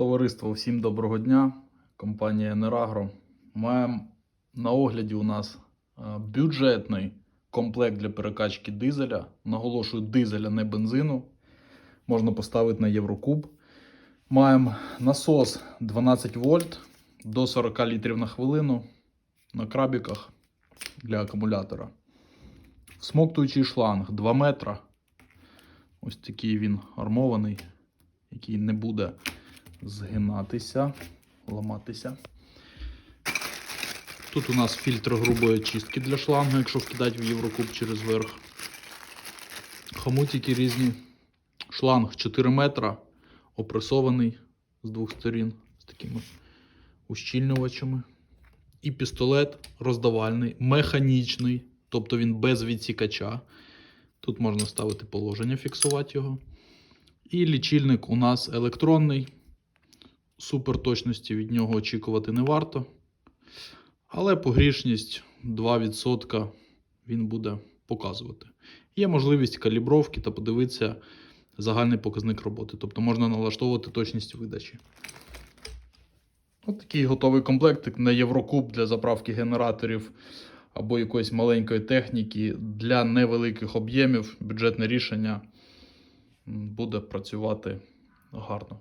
Товариство, всім доброго дня. Компанія Енерагро. Маємо на огляді у нас е, бюджетний комплект для перекачки дизеля. Наголошую, дизеля, не бензину. Можна поставити на Єврокуб. Маємо насос 12 вольт до 40 літрів на хвилину на крабіках для акумулятора. Всмоктуючий шланг 2 метра. Ось такий він армований, який не буде згинатися, ламатися. Тут у нас фільтр грубої очистки для шлангу, якщо вкидати в Єврокуб через верх. Хомутики різні. Шланг 4 метра, опресований з двох сторін з такими ущільнювачами. І пістолет роздавальний, механічний, тобто він без відсікача. Тут можна ставити положення, фіксувати його. І лічильник у нас електронний. Суперточності від нього очікувати не варто. Але погрішність 2% він буде показувати. Є можливість калібровки та подивитися загальний показник роботи. Тобто можна налаштовувати точність видачі. Ось такий готовий комплектик на Єврокуб для заправки генераторів або якоїсь маленької техніки для невеликих об'ємів. Бюджетне рішення буде працювати гарно.